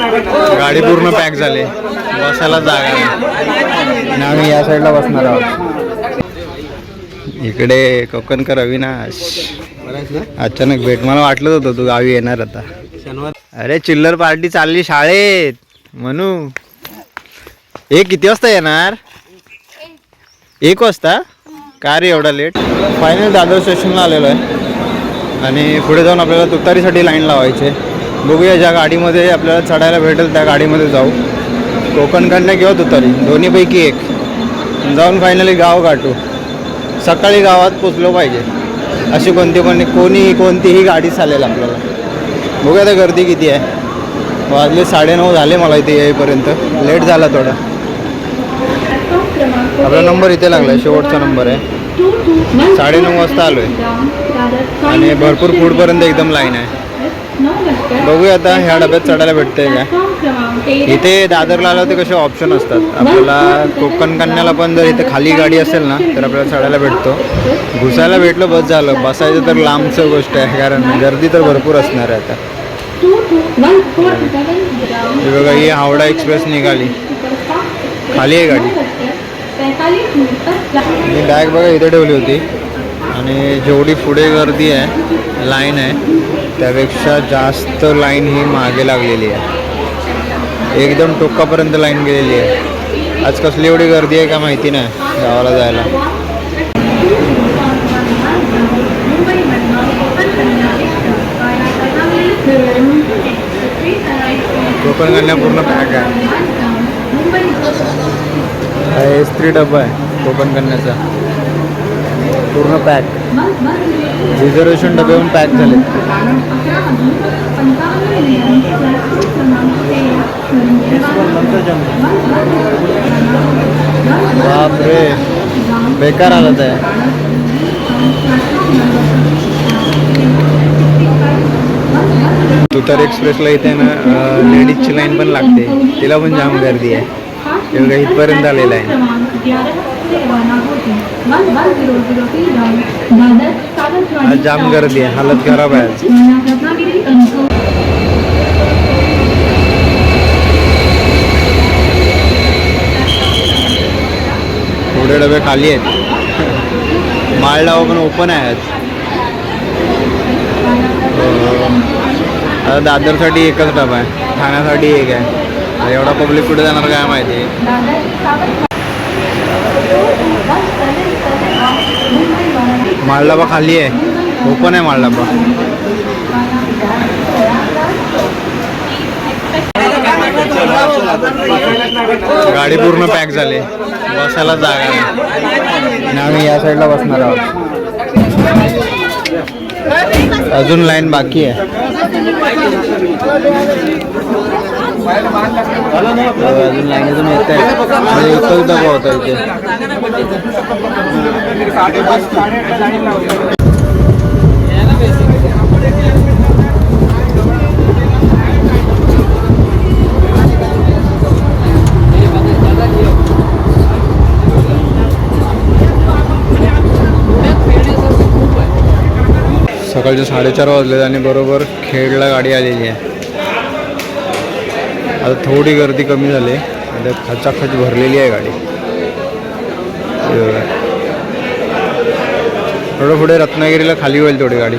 गाडी पूर्ण पॅक झाली. बसायला जागा नाही. आम्ही या साईडला बसणार आहोत. इकडे कोकणकर अविनाश. अचानक भेट. मला वाटलं होतं तू गावी येणार आता. अरे चिल्लर पार्टी चालली शाळेत. म्हणू हे किती वाजता येणार? एक वाजता? का रे एवढा लेट फायनल दादर स्टेशनला आलेलो आहे. आणि पुढे जाऊन आपल्याला तुतारीसाठी लाईन लावायची. आहे बघूया ज्या गाडीमध्ये आपल्याला चढायला भेटेल त्या गाडीमध्ये जाऊ. कोकणकडनं किंवा तुतारी दोन्हीपैकी एक. जाऊन फायनली गाव गाठू. सकाळी गावात पोचलो पाहिजे. अशी कोणती पण कोणी कोणतीही गाडी चालेल आपल्याला. बघूया आता गर्दी किती आहे. वाजले साडेनऊ झाले मला इथे येईपर्यंत. लेट झाला थोडा. आपला नंबर इथे लागला आहे शेवटचा नंबर आहे. साडेनऊ वाजता आलो आहे आणि भरपूर फूडपर्यंत एकदम लाईन आहे. बघूया आता ह्या डब्यात चढायला भेटते का इथे दादरला आलं ते कसे ऑप्शन असतात. आपल्याला कोकण कन्याला पण जर इथे खाली गाडी असेल ना तर आपल्याला चढायला भेटतो. घुसायला भेटलं बस झालं. बसायचं तर लांबचं गोष्ट आहे कारण गर्दी तर भरपूर असणार आहे आता. हे बघा ही हावडा एक्सप्रेस निघाली. खाली आहे गाडी. मी बॅग बघा इथे ठेवली होती. आणि जेवढी पुढे गर्दी आहे लाईन आहे त्यापेक्षा जास्त लाईन ही मागे लागलेली आहे. एकदम टोकापर्यंत लाईन गेलेली आहे. आज कसली एवढी गर्दी आहे का माहिती नाही गावाला जायला. कोकण कन्या पूर्ण पॅक आहे. थ्री एस डब्बा आहे कोकण कन्याचा पूर्ण पॅक रिझर्वेशन डबे पण पॅक झाले बापरे. बेकार हालत ते तुतार एक्सप्रेसला इथे ना लेडीजची लाईन पण लागते. तिला पण जाम गर्दी आहे. हे इथपर्यंत आलेलं आहे. जाम गर्दी आहे हालत खराब आहे थोडे डबे खाली आहेत। माळ डावा पण ओपन आहे आता दादरसाठी एकच डबा आहे. ठाण्यासाठी एक आहे. एवढा पब्लिक कुठे जाणार काय माहिती? मालडाबा खाली आहे. ओपन आहे माळडाबा गाडी पूर्ण पॅक झाली. बसायला जागा नाही. आणि आम्ही या साईडला बसणार आहोत. अजून लाईन बाकी आहे. अजून लाईनीतून येत आहे म्हणजे इथे. सकाळचे साडेचार वाजले आणि बरोबर खेडला गाडी आलेली आहे. आता थोडी गर्दी कमी झाली. आता खचाखच भरलेली आहे गाडी. थोडं पुढे रत्नागिरीला खाली होईल थोडी गाडी.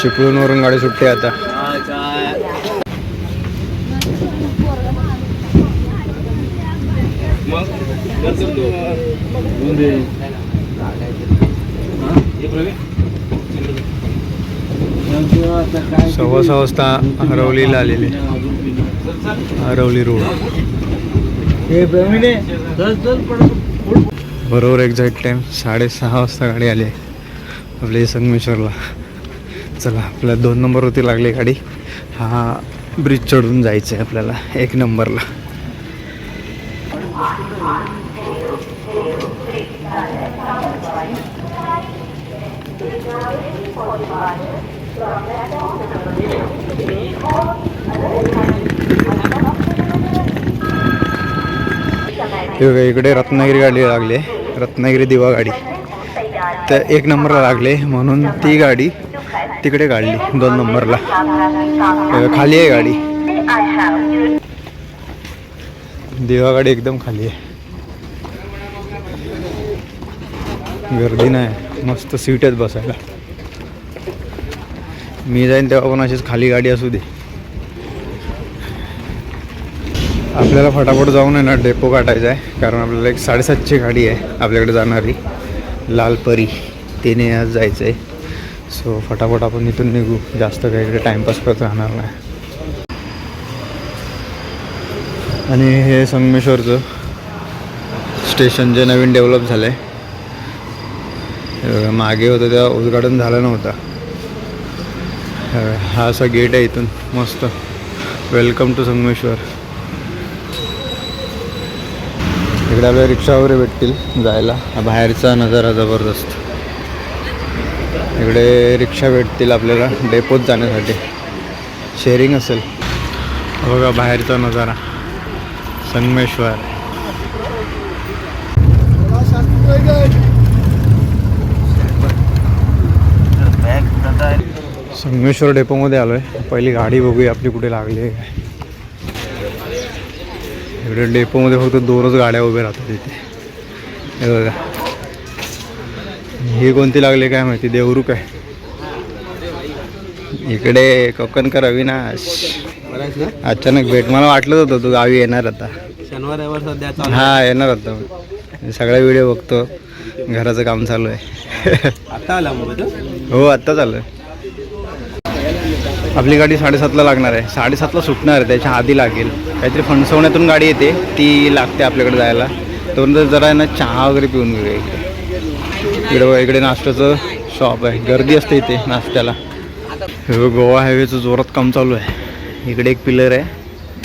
चिपळूणवरून गाडी सुटते आता. सव्वा सहा वाजता हरवलीला आलेले हरवली रोड. बरोबर एक्झॅक्ट टाईम साडेसहा वाजता गाडी आली. आपल्या संगमेश्वरला चला आपल्या दोन नंबरवरती लागली गाडी. हा ब्रिज चढून जायचं आहे आपल्याला एक नंबरला Thank you. इकडे रत्नागिरी गाडी लागली. आहे रत्नागिरी दिवा गाडी. तर एक नंबरला लागले म्हणून ती गाडी तिकडे काढली दोन नंबरला. खाली आहे गाडी. दिवा गाडी एकदम खाली आहे. गर्दी नाही मस्त सीट आहेत बसायला. मी जाईन तेव्हा पण अशीच खाली गाडी असू दे. आपल्याला फटाफट जाऊन आहे ना डेपो काढायचा आहे. कारण आपल्याला एक साडेसातची गाडी आहे आपल्याकडे जाणारी. लालपरी. तिने आज जायचं आहे सो फटाफट आपण इथून निघू. जास्त काही इकडे टाईमपास करत राहणार नाही. आणि हे संगमेश्वरचं स्टेशन जे नवीन डेव्हलप झालं आहे मागे होतं तेव्हा उद्घाटन झालं नव्हतं. हे असा गेट आहे इथून. मस्त. Welcome to Sangameshwar. इकडे आपल्याला रिक्षा वगैरे भेटतील जायला. हा बाहेरचा नजारा जबरदस्त. इकडे रिक्षा भेटतील आपल्याला डेपोत जाण्यासाठी. शेअरिंग असेल. बघा बाहेरचा नजारा. संगमेश्वर. संगमेश्वर डेपोमध्ये आलो आहे पहिली गाडी बघूया आपली कुठे लागली आहे. काय इकडे डेपोमध्ये फक्त दोनच गाड्या उभ्या राहतात इथे. हे बघा. ही कोणती लागली काय माहिती? देवरुख आहे. इकडे कोकणकर अविनाश. अचानक भेट. मला वाटलं होतं तू गावी येणार आता. शनिवार रविवार हा येणार होता सगळा व्हिडिओ बघतो. घराचं काम चालू आहे. आता आला हो आत्ता चालू आहे. आपली गाडी साडेसातला लागणार आहे. साडेसातला सुटणार आहे त्याच्या आधी लागेल. काहीतरी फणसवण्यातून गाडी येते ती लागते आपल्याकडे जायला. तोपर्यंत जरा आहे ना चहा वगैरे पिऊन घेऊया इकडे. इकडे इकडे नाश्त्याचं शॉप आहे. गर्दी असते इथे नाश्त्याला. हे गोवा हायवेचं जोरात काम चालू आहे. इकडे एक पिलर आहे.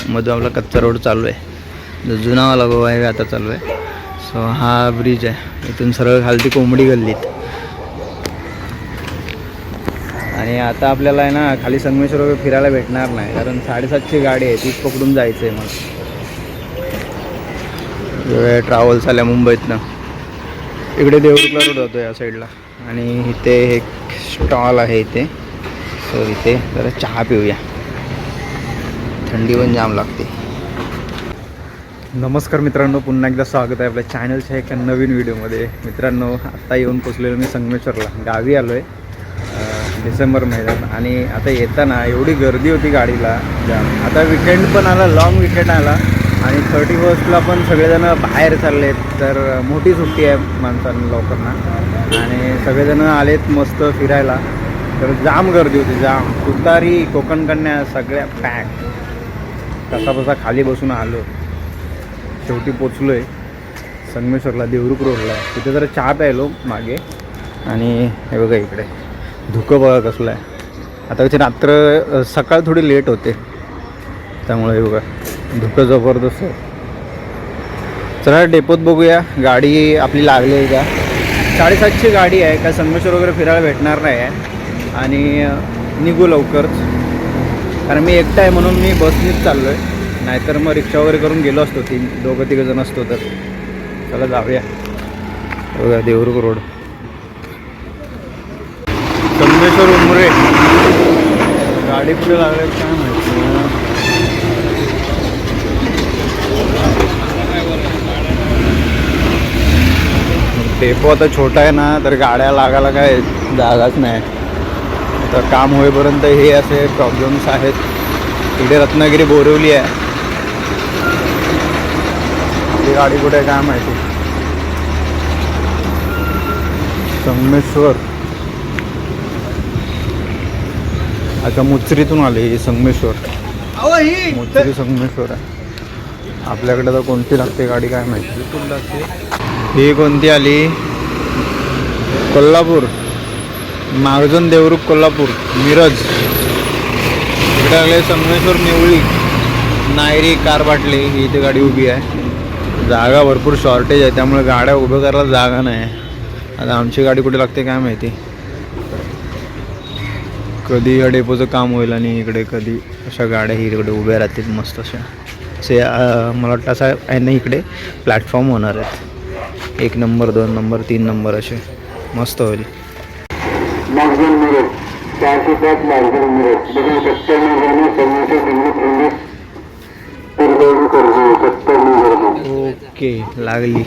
मधून आपला कच्चा रोड चालू आहे. जो जुनावाला गोवा हायवे आता चालू आहे. सो हा ब्रिज आहे. इथून सरळ खालती कोंबडी गल्लीत. आणि आता आपल्याला आहे ना खाली संगमेश्वर वगैरे फिरायला भेटणार नाही कारण साडेसातची गाडी आहे तीच पकडून जायचं आहे मग ट्रॅव्हल्स आल्या मुंबईतनं. इकडे देवरुखला रोड होतो या साईडला आणि इथे एक स्टॉल आहे इथे. सो इथे जरा चहा पिऊया. थंडी पण जाम लागते. नमस्कार मित्रांनो पुन्हा एकदा स्वागत आहे आपल्या चॅनलच्या एका नवीन व्हिडिओमध्ये मित्रांनो आत्ता येऊन पोचलेलो मी संगमेश्वरला. गावी आलो आहे डिसेंबर महिन्यात. आणि आता येताना एवढी गर्दी होती गाडीला. जाम आता विकेंड पण आला लॉंग विकेंड आला. आणि थर्टी फर्स्टला पण सगळेजण बाहेर चाललेत. तर मोठी सुट्टी आहे माणसांना लोकांना. आणि सगळेजण आलेत मस्त फिरायला. तर जाम गर्दी होती जाम. तुतारी कोकण कन्या सगळ्या पॅक कसा बसा खाली बसून आलो. शेवटी पोचलो आहे संगमेश्वरला देवरुख रोडला तिथे जरा चहा प्यायलो मागे. आणि हे बघा इकडे. धुकं बघा कसलं आहे. आता कशी रात्र सकाळ थोडी लेट होते. त्यामुळे हे बघा धुकं जबरदस्त आहे. चला डेपोत बघूया. गाडी आपली लागली आहे का? साडेसातची गाडी आहे काय संगमेश्वर वगैरे फिरायला भेटणार नाही आहे. आणि निघू लवकरच. कारण मी एकटा आहे म्हणून मी बसनीच चाललो आहे नाहीतर मग रिक्षा वगैरे करून गेलो असतो तीन दोघं तिघं जण असतो तर. चला जाऊया. बघा देवरुख रोड संगमेश्वर उमरे गाडी कुठे लागले काय माहिती टेपो आता छोटा आहे ना तर गाड्या लागायला काय जागाच नाही. तर काम होईपर्यंत हे असे प्रॉब्लेम्स आहेत. इकडे रत्नागिरी बोरवली आहे. ती गाडी कुठे काय माहिती. संगमेश्वर. अच्छा मुचरीतून आले ही संगमेश्वर. मुचरी संगमेश्वर आहे. आपल्याकडे तर कोणती लागते गाडी काय माहिती? ही कोणती आली? कोल्हापूर. मागजून देवरुख कोल्हापूर. मिरज. इकडे आले संगमेश्वर निवळी. नायरी कार बाटली ही इथे गाडी उभी आहे. जागा भरपूर शॉर्टेज आहे त्यामुळे गाड्या उभं करायला जागा नाही. आता आमची गाडी कुठे लागते काय माहिती? कधी या डेपोचं काम होईल आणि इकडे कधी अशा गाड्या ही इकडे उभ्या राहतील मस्त अशा. से अं, मला वाटतं असा आहे ना इकडे प्लॅटफॉर्म होणार आहेत. एक नंबर दोन नंबर तीन नंबर असे मस्त होईल. ओके लागली.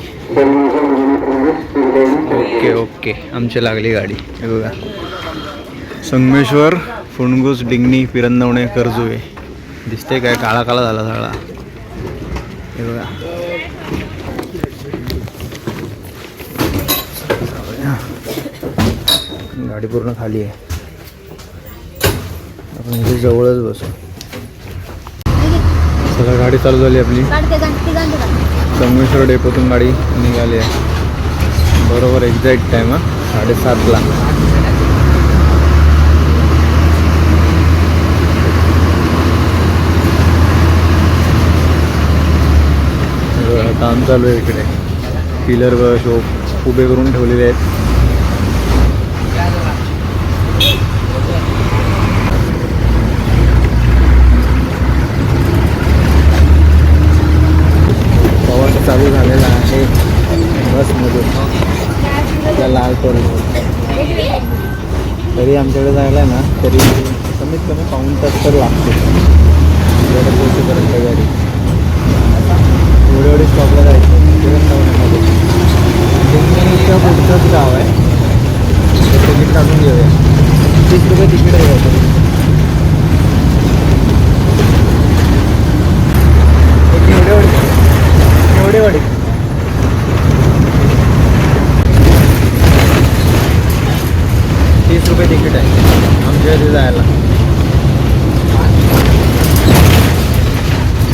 Okay okay. आमची लागली गाडी. हे बघा. संगमेश्वर फुणगुस डिंगणी पिरंदवणे करजुवे. दिसते काय काळा काळा झाला सगळा. हे बघा. गाडी पूर्ण खाली आहे. आपण इथे जवळच बसू. सगळं गाडी चालू झाली आपली. संगमेश्वर डेपोतून गाडी निघाली आहे. बरोबर एक्झॅक्ट टाईम हा. साडेसातला बघा, काम चालू आहे इकडे. पिलर व शोप उभे करून ठेवलेले आहेत. प्रवास चालू झालेला आहे बसमधून त्या लाल टोल तरी आमच्याकडे जायला ना तरी कमीत कमी पाऊन तास तर लागते एवढं पोहोचेपर्यंत गाडी. एवढे एवढे स्टॉपला जायचं. तिरुवनंतपुरममध्ये. दिंडीच्या पुढचंच गाव आहे. तिकीट काढून घेऊया. तीस रुपये तिकीट आहे काहीतरी. एवढे एवढे तीस रुपये तिकीट आहे. आमच्या इथे जायला.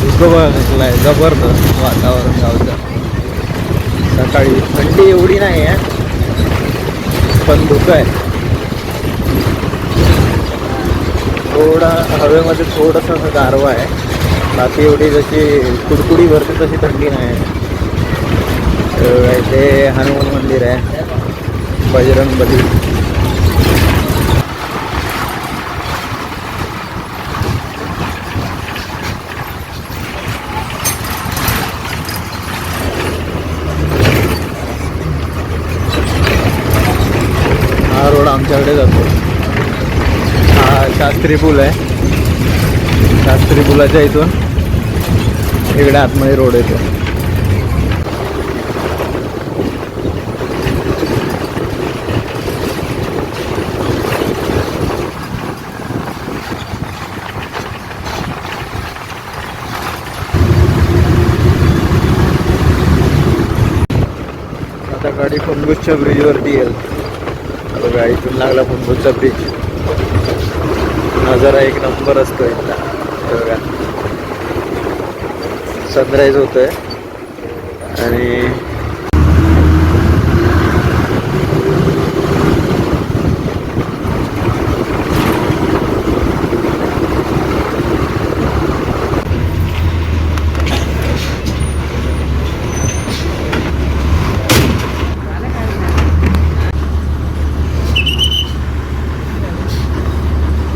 धुकं बघा आहे जबरदस्त वातावरण गावचं सकाळी थंडी एवढी नाही आहे पण धुकं आहे. थोडा हवेमध्ये थोडंसं असं गारवा आहे. बाकी एवढी जशी कुडकुडी भरते तशी थंडी नाही आहे. तर हनुमान मंदिर आहे बजरंग बली हा रोड आमच्याकडे जातो हा शास्त्री पूल आहे. शास्त्री पुलाच्या इथून इकडे आतमध्ये रोड येतो. आता गाडी फुनबुसच्या ब्रिजवरती येईल. गाडीतून लागला फुनबुसचा ब्रिज नजारा एक नंबर असतो इथला. बघा. सनराईज होतोय. आणि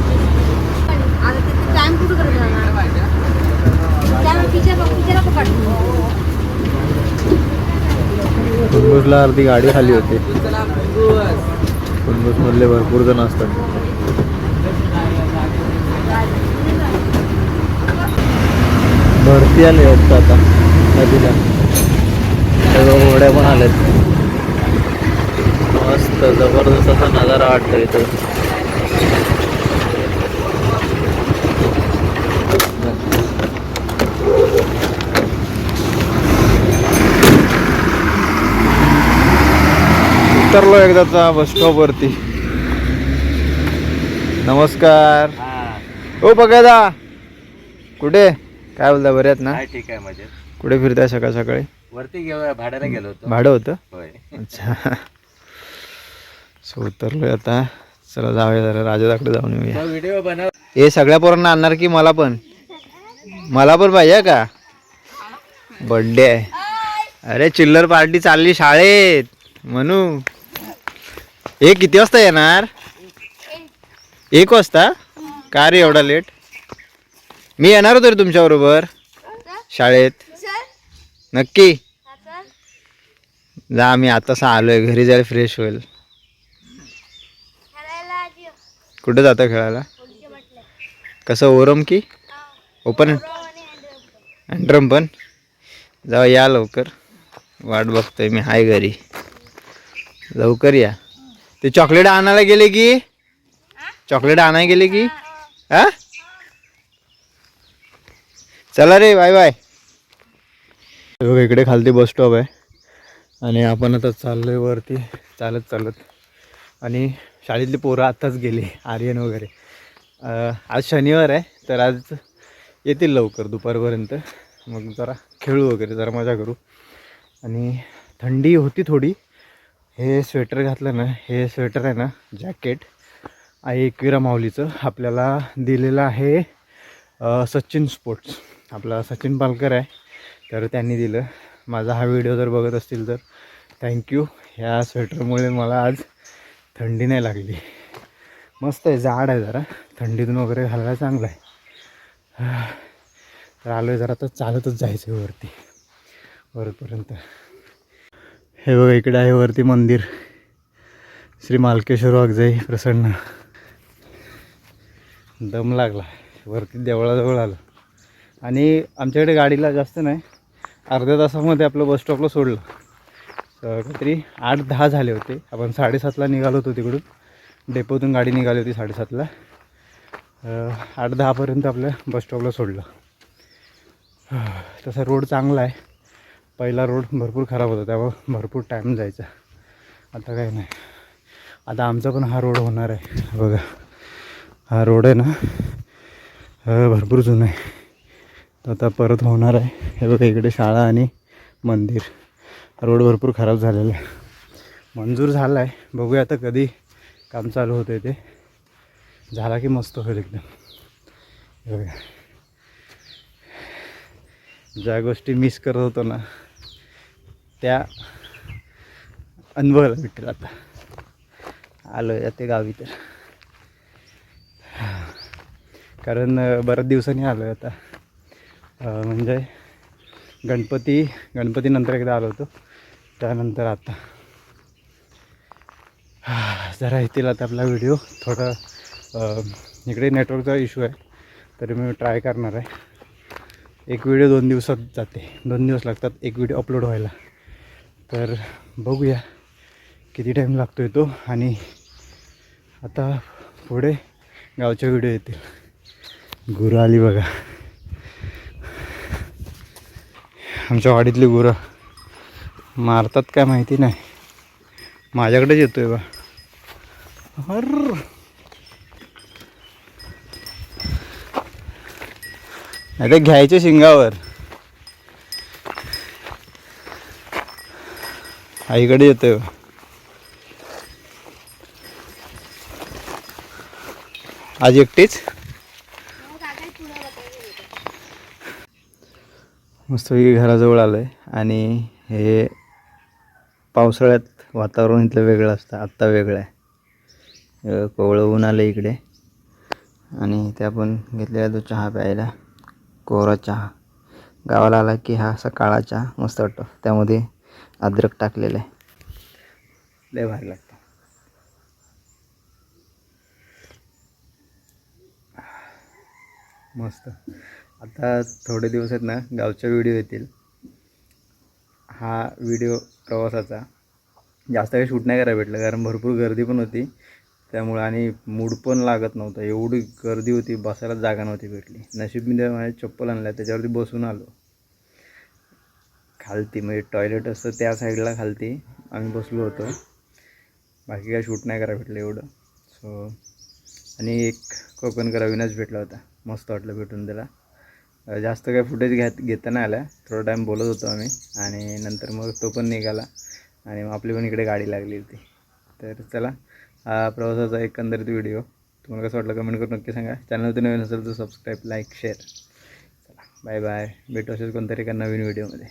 आता तिथे टाइम कुठं करत जाणार त्यामुळे टीचर टीचर पकड फुनबुसला अर्धी गाडी खाली होती. मधले भरपूर जण असतात. भरती आली वाटतं आता नदीला. सगळं होड्या पण आल्यात. मस्त जबरदस्त असा नजारा वाटतो इथं. उतरलो एकदाचा बस स्टॉप वरती नमस्कार ओ बघा कुठे? काय बोलता बरे आहेत ना? ठीक आहे मजेत. कुठे फिरताय सकाळ सकाळी? वरती घेऊया भाड्याला गेलो होतो. भाडं होतं? अच्छा. सो उतरलोय आता. चला जाऊया जरा. राजादाकडे जाऊन येऊया. व्हिडिओ बनव. हे सगळ्या पोरांना आणणार की मला पण? मला पण पाहिजे का? बर्थडे आहे. अरे चिल्लर पार्टी चालली शाळेत. म्हणू हे किती वाजता येणार? एक वाजता? का रे एवढा लेट मी येणार होतो रे तुमच्याबरोबर. शाळेत. नक्की. जा मी आता सा आलोय. घरी जायला फ्रेश होईल. कुठं कुठे जाता खेळायला? कसं ओरम की? ओपन आणि अँड्रम पण? जाऊ या लवकर. वाट बघतोय मी. हाय घरी. लवकर या. ते चॉकलेट आणायला गेले की? चॉकलेट आणायला गेले की? हा. चला रे बाय बाय. बघ इकडे खालती बस स्टॉप आहे. आणि आपण आता चाललोय वरती. चालत चालत. आणि शाळेतली पोरं आत्ताच गेली आर्यन वगैरे. आज शनिवार आहे तर आज येतील लवकर दुपारपर्यंत. मग जरा खेळू वगैरे जरा मजा करू. आणि थंडी होती थोडी हे स्वेटर घातलं ना हे स्वेटर आहे ना जॅकेट. आहे एकविरा माऊलीचं. आपल्याला दिलेलं आहे सचिन स्पोर्ट्स. आपला सचिन पालकर आहे. तर त्यांनी दिलं. माझा हा व्हिडिओ जर बघत असतील तर थँक्यू ह्या स्वेटरमुळे मला आज थंडी नाही लागली. मस्त आहे जाड आहे जरा. थंडीतून वगैरे घालायला चांगलं आहे. तर आलो आहे जरा तर चालतच जायचं आहे वरती. वरपर्यंत. हे बघा इकडे आहे वरती मंदिर. श्री मालकेश्वर वागजाई प्रसन्न. दम लागला. वरती देवळाजवळ आलं. आणि आमच्याकडे गाडीला जास्त नाही. अर्ध्या तासामध्ये आपलं बस स्टॉपला सोडलं. काहीतरी आठ दहा झाले होते. आपण साडेसातला निघालो होतो तिकडून. डेपोतून गाडी निघाली होती साडेसातला. आठ दहापर्यंत आपल्या बस स्टॉपला सोडलं. तसा रोड चांगला आहे. पहिला रोड भरपूर खराब होता त्यामुळं भरपूर टाईम जायचा. आता काही नाही. आता आमचा पण हा रोड होणार आहे. बघा. हा रोड आहे ना भरपूर जुना आहे. तो आता परत होणार आहे. हे बघा इकडे शाळा आणि मंदिर. रोड भरपूर खराब झालेला आहे. मंजूर झाला आहे बघूया आता कधी काम चालू होतं ते. झाला की मस्त होईल एकदम. बघा. ज्या गोष्टी मिस करत होतो ना त्या अनुभवायला भेटेल आता. आलो आहे ते गावी तर. कारण बऱ्याच दिवसांनी आलो आहे आता म्हणजे गणपती गणपतीनंतर एकदा आलो होतो. त्यानंतर आता. जरा येतील आता आपला व्हिडिओ. थोडा इकडे नेटवर्कचा इश्यू आहे. तरी मी ट्राय करणार आहे. एक व्हिडिओ दोन दिवसात जाते. दोन दिवस लागतात एक व्हिडिओ अपलोड व्हायला. तर बघूया किती टाईम लागतो आहे तो आणि आता पुढे गावच्या व्हिडिओ येतील. गुरं आली बघा. आमच्या वाडीतली गुरं मारतात काय माहिती नाही. माझ्याकडेच येतो आहे बा हर नाही ते घ्यायचे शिंगावर. आईकडे येतोय. आज एकटीच? मस्त घराजवळ आलं आहे आणि हे पावसाळ्यात वातावरण इथलं वेगळं असतं. आत्ता वेगळं आहे. कोवळं ऊन आलं इकडे. आणि इथे आपण घेतलेला तो चहा प्यायला. कोरा चहा. गावाला आला की हा असा काळा चहा. मस्त वाटतो. त्यामध्ये अद्रक टाकलेलं आहे. लय भारी लागतं. मस्त. आता थोडे दिवस आहेत ना गावच्या व्हिडिओ येतील. हा व्हिडिओ प्रवासाचा. जास्त काही शूट नाही करायला भेटलं कारण भरपूर गर्दी पण होती. त्यामुळे आणि मूड पण लागत नव्हता. एवढी गर्दी होती बसायला जागा नव्हती भेटली. नशीब मी त्या माझ्या चप्पल आणल्या त्याच्यावरती बसून आलो. खालती म्हणजे टॉयलेट असतं त्या साईडला खालती. आम्ही बसलो होतो. बाकी काय शूट नाही करा भेटलं एवढं. सो आणि एक कोकणकर अविनाश भेटला होता. मस्त वाटलं भेटून त्याला. जास्त काय फुटेज घ्यात घेता नाही आला. थोडा टाईम बोलत होतो आम्ही. आणि नंतर मग तो पण निघाला. आणि मग आपली पण इकडे गाडी लागली होती. तर चला हा प्रवासाचा एकंदरीत व्हिडिओ तुम्हाला कसं वाटलं कमेंट करून नक्की सांगा. चॅनलवरती नवीन असेल तर सबस्क्राईब लाईक शेअर चला बाय बाय भेटू असेल कोणतरी एका नवीन व्हिडिओमध्ये